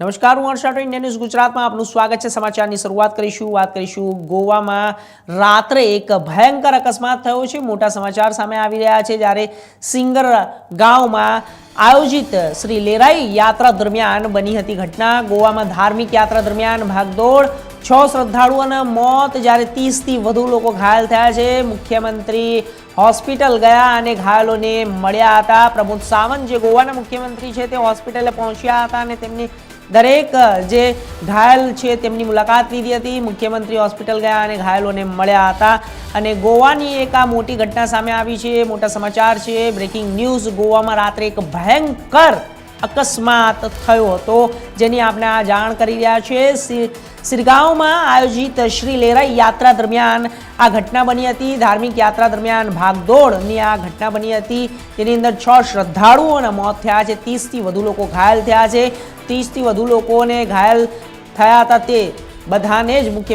નમસ્કાર, હું હર્ષ Rathod Indian news ગુજરાતમાં આપનું સ્વાગત છે. સમાચારની શરૂઆત કરીશું, વાત કરીશું ગોવામાં. રાત્રે એક ભયંકર અકસ્માત થયો છે. મોટા સમાચાર સામે આવી રહ્યા છે. જ્યારે સિંગર ગામમાં આયોજિત શ્રી લેરાઈ યાત્રા દરમિયાન બની હતી ઘટના. ગોવામાં ધાર્મિક યાત્રા દરમિયાન ભાગદોડ, છ શ્રદ્ધાળુઓના મોત. જ્યારે ત્રીસથી વધુ લોકો ઘાયલ થયા છે. મુખ્યમંત્રી હોસ્પિટલ ગયા અને ઘાયલોને મળ્યા હતા. પ્રમોદ સાવંત, જે ગોવાના મુખ્યમંત્રી છે, તે હોસ્પિટલે પહોંચ્યા હતા અને તેમની દરેક જે ઘાયલ છે તેમની મુલાકાત લીધી હતી. મુખ્યમંત્રી હોસ્પિટલ ગયા અને ઘાયલોને મળ્યા હતા. અને ગોવાની એક આ મોટી ઘટના સામે આવી છે. મોટા સમાચાર છે. બ્રેકિંગ ન્યૂઝ, ગોવામાં રાત્રે એક ભયંકર અકસ્માત થયો હતો, જેની આપણે આ જાણ કરી રહ્યા છે સી- સિરગાંવમાં આયોજિત શ્રી લેરાઈ યાત્રા દરમિયાન આ ઘટના બની હતી. ધાર્મિક યાત્રા દરમિયાન ભાગદોડની આ ઘટના બની હતી. તેની અંદર છ શ્રદ્ધાળુઓના મોત થયા છે. ત્રીસથી વધુ લોકો ઘાયલ થયા છે. ત્રીસથી વધુ લોકોને ઘાયલ થયા હતા તે બધાને જ મુખ્ય